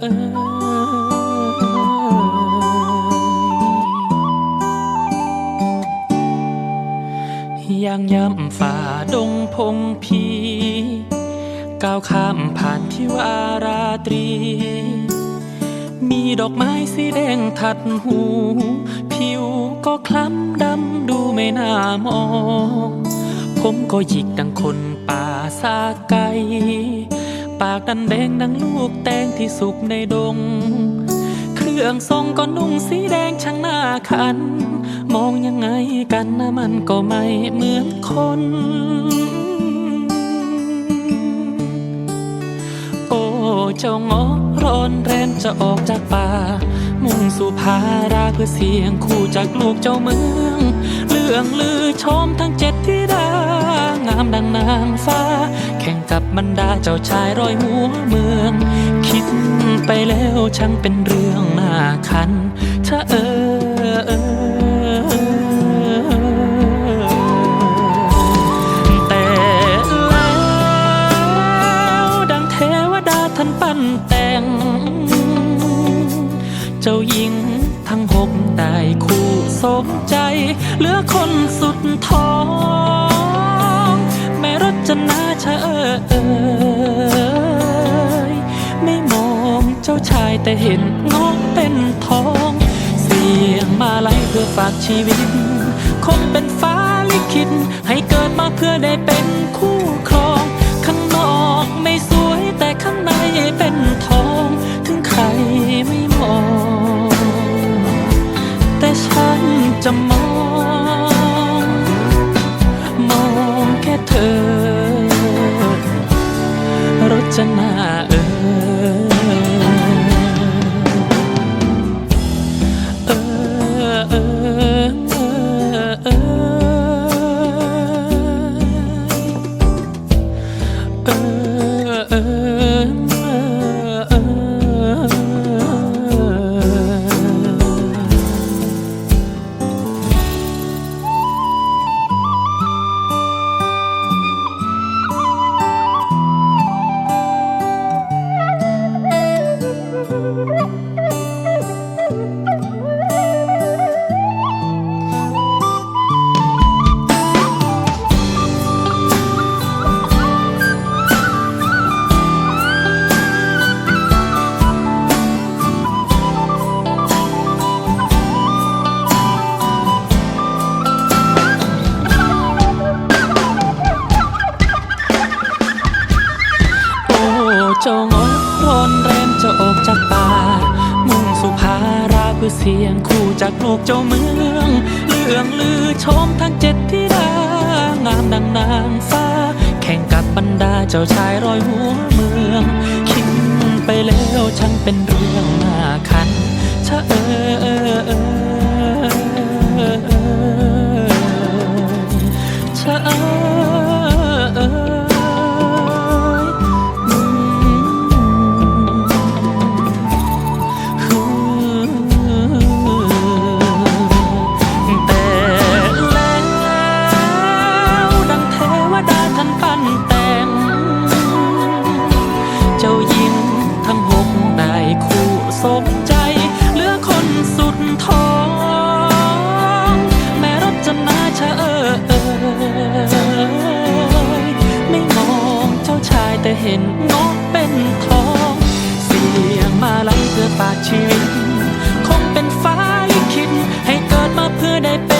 เออย่างย่ำฝ่าดงพงพี ก้าวข้ามผ่านที่วาราตรี มีดอกไม้สีแดงทัดหู ผิวก็คล้ำดำดูไม่น่ามอง ผมก็หยิกดังคนป่าซาไก ปากดันแดงดังลูกแตงที่สุกในดง เครื่องทรงก็นุ่งสีแดงช่างหน้าคัน มองยังไงกันนะมันก็ไม่เหมือนคน โอ้เจ้างอร้อนแรนจะออกจากป่า มุ่งสู่พาราเพื่อเสียงคู่จากลูกเจ้าเมือง เรื่องลือชมทั้งเจ็ดที่ดางามดังนางฟ้า กับบรรดาเจ้าชายร้อยหัวเมือง คิดไปแล้วช่างเป็นเรื่องน่าคัน ถ้าเออเออแต่แล้วดังเทวดาท่านปั้นแต่ง เจ้าหญิงทั้งหกได้คู่สมใจ เหลือคนสุดท้อง จนาชะเออเอยไม่มองเจ้าชายแต่เห็นงอกเป็นทอง เสียงมาไหลเพื่อฝากชีวิต คงเป็นฟ้าลิขิตให้เกิดมาเพื่อได้เป็นคู่ะออกจากป่า มุ่งสู่พาราเพื่อเสียงคู่จากลูกเจ้าเมืองเรื่องลือชมทั้งเจ็ดที่ดางามดังนางฟ้า แข่งกับบรรดาเจ้าชายรอยหัวเมือง คิดไปแล้วช่างเป็นเรื่องน่าคันชะเออเออเออเออเออชะเออ ของเป็นทองเสียงมาลัยเพื่อปากชีวิต คงเป็นฟ้าลิขิตให้เกิดมาเพื่อได้เป็น